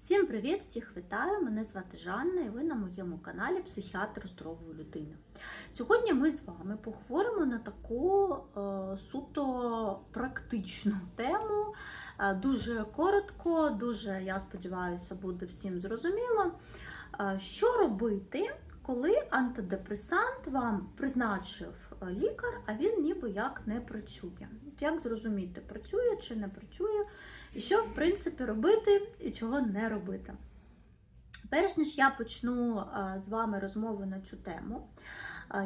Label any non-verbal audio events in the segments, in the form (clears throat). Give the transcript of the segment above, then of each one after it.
Всім привіт! Всіх вітаю! Мене звати Жанна і ви на моєму каналі Психіатр здорової людини. Сьогодні ми з вами поговоримо на таку е, суто практичну тему. Е, дуже коротко, дуже, я сподіваюся, буде всім зрозуміло. Е, що робити, коли антидепресант вам призначив е, лікар, а він ніби як не працює? Як зрозуміти, працює чи не працює? І що, в принципі, робити і чого не робити. Перш ніж я почну з вами розмову на цю тему,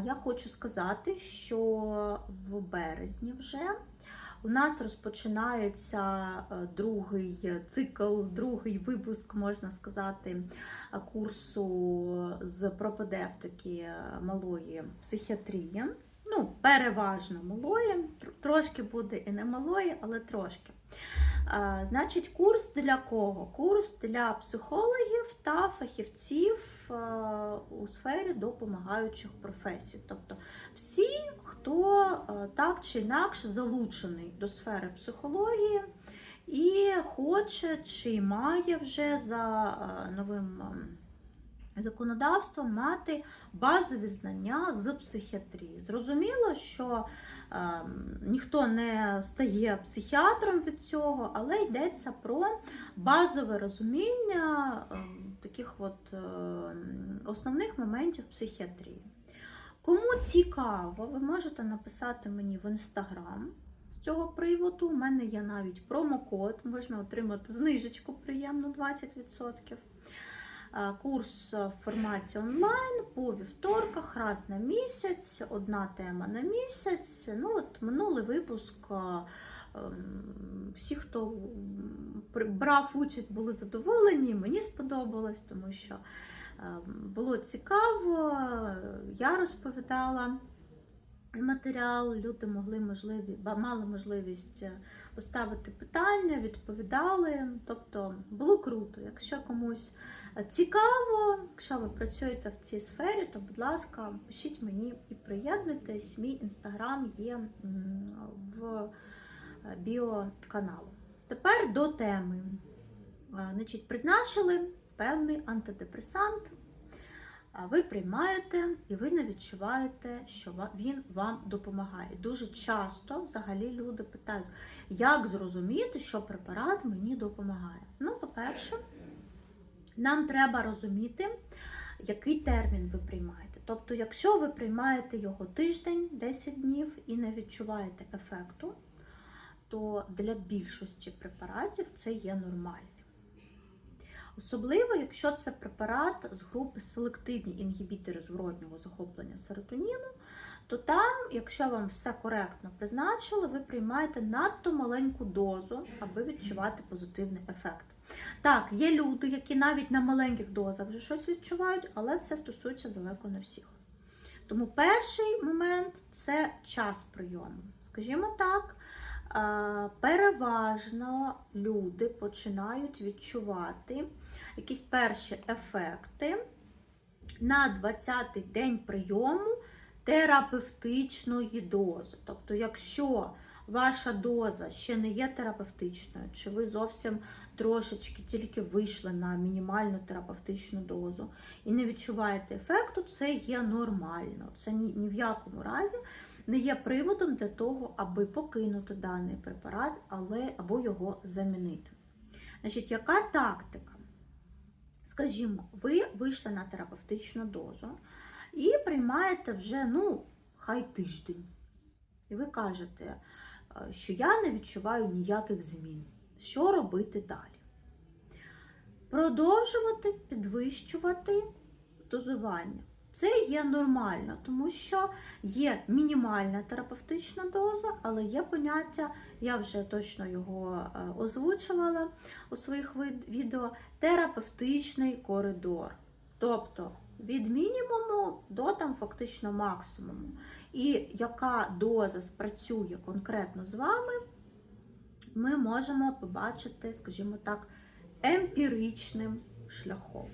я хочу сказати, що в березні вже у нас розпочинається другий цикл, другий випуск, можна сказати, курсу з пропедевтики малої психіатрії. Ну, переважно малої, трошки буде і не малої, але трошки. Значить, курс для кого? Курс для психологів та фахівців у сфері допомагаючих професій. Тобто всі, хто так чи інакше залучений до сфери психології і хоче чи має вже за новим ам, законодавством мати базові знання з психіатрії. Зрозуміло, що Ем, Ніхто не стає психіатром від цього, але йдеться про базове розуміння ем, таких от ем, основних моментів психіатрії. Кому цікаво, ви можете написати мені в інстаграм цього приводу. У мене є навіть промокод, можна отримати знижечку приємну 20%. А, Курс в форматі онлайн по вівторках, раз на місяць, одна тема на місяць. Ну, от Минулий випуск. ем, Всі, хто брав участь, були задоволені, мені сподобалось, тому що ем, було цікаво, я розповідала матеріал, люди могли можливі, мали можливість е, поставити питання, відповідали. Тобто було круто. Якщо комусь цікаво, якщо ви працюєте в цій сфері, то, будь ласка, пишіть мені і приєднуйтесь. Мій інстаграм є в е, біо каналу. Тепер до теми. Е, Значить, призначили певний антидепресант. А Ви приймаєте і ви не відчуваєте, що він вам допомагає. Дуже часто взагалі люди питають, як зрозуміти, що препарат мені допомагає. Ну, по-перше, нам треба розуміти, який термін ви приймаєте. Тобто, якщо ви приймаєте його тиждень, 10 днів і не відчуваєте ефекту, то для більшості препаратів це є нормально. Особливо, якщо це препарат з групи селективні інгібітори зворотнього захоплення серотоніну, то там, якщо вам все коректно призначили, ви приймаєте надто маленьку дозу, аби відчувати позитивний ефект. Так, є люди, які навіть на маленьких дозах вже щось відчувають, але це стосується далеко не всіх. Тому перший момент це час прийому. Скажімо так, переважно люди починають відчувати якісь перші ефекти на 20-й день прийому терапевтичної дози. Тобто, якщо ваша доза ще не є терапевтичною, чи ви зовсім трошечки тільки вийшли на мінімальну терапевтичну дозу і не відчуваєте ефекту, це є нормально. Це ні, ні в якому разі не є приводом для того, аби покинути даний препарат, але або його замінити. Значить, яка тактика? Скажімо, ви вийшли на терапевтичну дозу і приймаєте вже, ну, хай тиждень. І ви кажете, е, що я не відчуваю ніяких змін. Що робити далі? Продовжувати підвищувати дозування. Це є нормально, тому що є мінімальна терапевтична доза, але є поняття, я вже точно його е, озвучувала у своїх відео, терапевтичний коридор. Тобто від мінімуму до там фактично максимуму. І яка доза спрацює конкретно з вами, ми можемо побачити, скажімо так, емпіричним шляхом.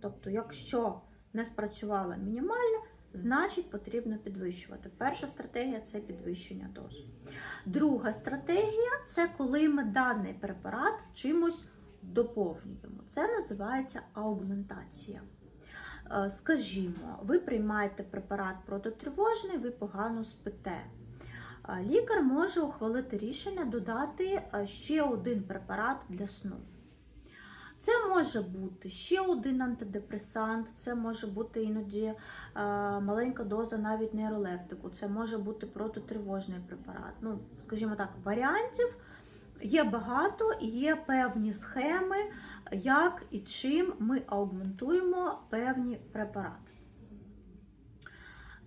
Тобто, якщо не спрацювала мінімальна, значить потрібно підвищувати. Перша стратегія це підвищення дози. Друга стратегія це коли ми даний препарат чимось доповнюємо. Це називається аугментація. Е, Скажімо, ви приймаєте препарат протитривожний, ви погано спите. Е, Лікар може ухвалити рішення додати е, ще один препарат для сну. Це може бути ще один антидепресант, це може бути іноді е, маленька доза навіть нейролептику, це може бути протитривожний препарат. Ну, скажімо так, варіантів є багато є певні схеми, як і чим ми аугментуємо певні препарати.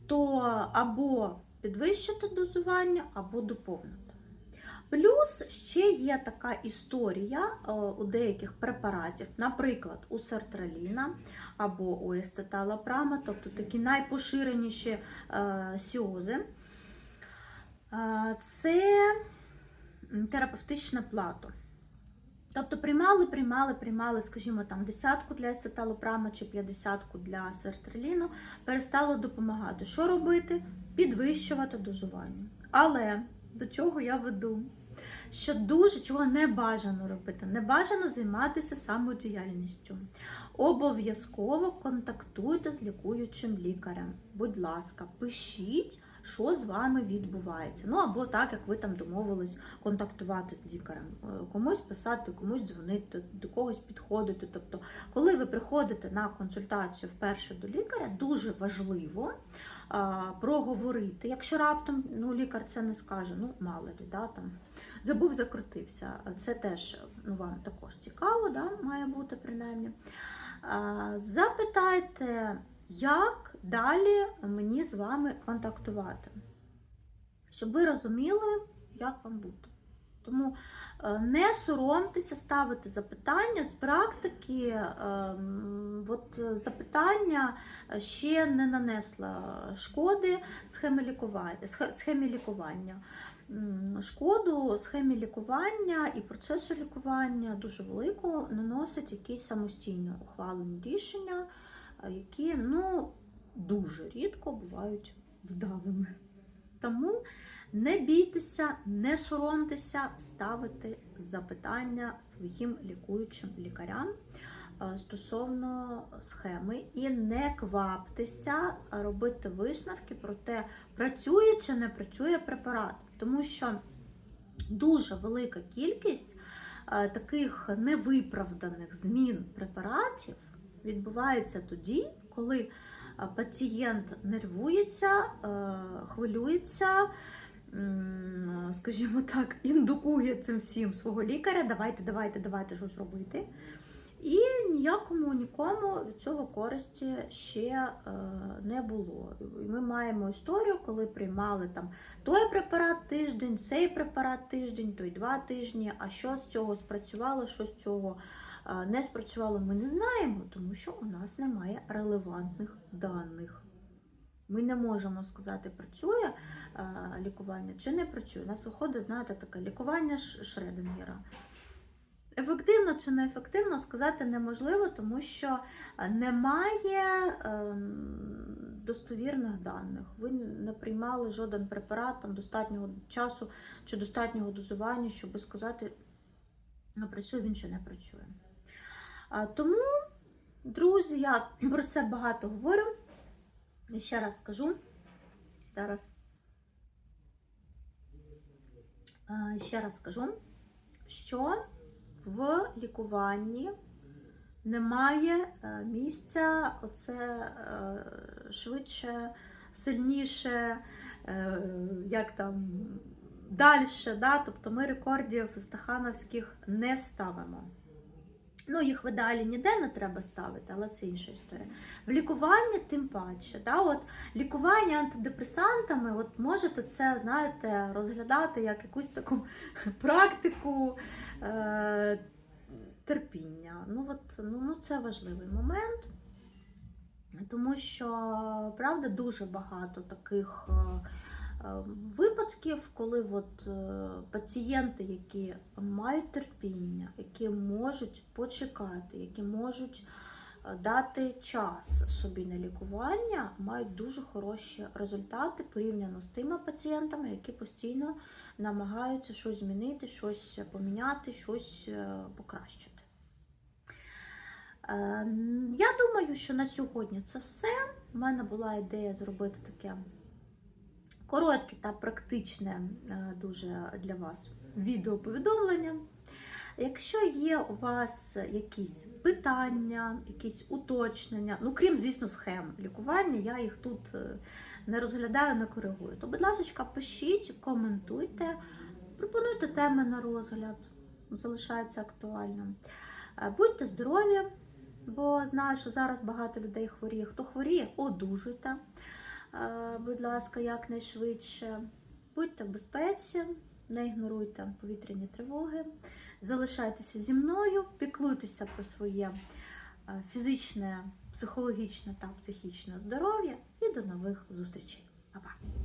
То або підвищити дозування, або доповнити. Плюс ще є така історія е, у деяких препаратів, наприклад, у сертраліна або у есцеталопрама, тобто такі найпоширеніші е, сіози. Е, Це терапевтичне плато. Тобто приймали, приймали, приймали, скажімо, там десятку для есцеталопрама чи 50 для сертраліну, перестало допомагати. Що робити? Підвищувати дозування. Але до чого я веду? Що дуже чого не бажано робити, не бажано займатися самодіяльністю. Обов'язково контактуйте з лікуючим лікарем. Будь ласка, пишіть, що з вами відбувається. Ну або так, як ви там домовились контактувати з лікарем. Е, Комусь писати, комусь дзвонити, до когось підходити. Тобто, коли ви приходите на консультацію вперше до лікаря, дуже важливо проговорити. Якщо раптом ну, лікар це не скаже, ну мало ли, да, там, забув, закрутився. Це теж ну, вам також цікаво, да, має бути принаймні. Запитайте, як далі мені з вами контактувати, щоб ви розуміли, як вам бути. Тому е, не соромтеся ставити запитання з практики. ем, От е, запитання ще не нанесло шкоди схеми лікування. Схемі лікування. Шкоду схемі лікування і процесу лікування дуже велику наносять якісь самостійно ухвалені рішення, е, які ну, дуже рідко бувають вдалими. Тому не бійтеся, не соромтеся ставити запитання своїм лікуючим лікарям е, стосовно схеми і не кваптеся робити висновки про те, працює чи не працює препарат. Тому що дуже велика кількість е, таких невиправданих змін препаратів відбувається тоді, коли е, пацієнт нервується, е, хвилюється, скажімо так, індукує цим всім свого лікаря, давайте, давайте, давайте щось робити. І ніякому нікому від цього користі ще е, не було. Ми маємо історію, коли приймали там той препарат тиждень, цей препарат тиждень, той два тижні. А що з цього спрацювало, що з цього е, не спрацювало, ми не знаємо, тому що у нас немає релевантних даних. Ми не можемо сказати, працює е, лікування чи не працює. У нас виходить, знаєте, таке лікування Ш- Шреденгера. Ефективно чи не ефективно сказати неможливо, тому що е, немає ем, достовірних даних. Ви не приймали жоден препарат там, достатнього часу чи достатнього дозування, щоб сказати, ну, працює він чи не працює. Тому, друзі, я (clears throat) про це багато говорю. І ще раз скажу. Зараз. Ще раз скажу, що в лікуванні немає е, місця, оце е, швидше, сильніше, е, як там далі. Да? Тобто ми рекордів стахановських не ставимо. Ну, їх в ідеалі ніде не треба ставити, але це інша історія. В лікуванні тим паче. Да? От, лікування антидепресантами, от можете це, знаєте, розглядати як якусь таку (laughs) практику е, терпіння. Ну, от, ну, ну, це важливий момент, тому що, правда, дуже багато таких. е, Випадків, коли от, е, пацієнти, які мають терпіння, які можуть почекати, які можуть е, дати час собі на лікування, мають дуже хороші результати порівняно з тими пацієнтами, які постійно намагаються щось змінити, щось поміняти, щось е, покращити. Е, Я думаю, що на сьогодні це все. У мене була ідея зробити таке коротке та практичне е, дуже для вас відеоповідомлення. Якщо є у вас якісь питання, якісь уточнення, ну крім, звісно, схем лікування, я їх тут е, не розглядаю, не коригую, то, будь ласка, пишіть, коментуйте, пропонуйте теми на розгляд, залишається актуальним. Е, Будьте здорові, бо знаю, що зараз багато людей хворіє. Хто хворіє, одужуйте, будь ласка, якнайшвидше. Будьте в безпеці, не ігноруйте повітряні тривоги. Залишайтеся зі мною, піклуйтеся про своє е, фізичне, психологічне та психічне здоров'я і до нових зустрічей. Па-па!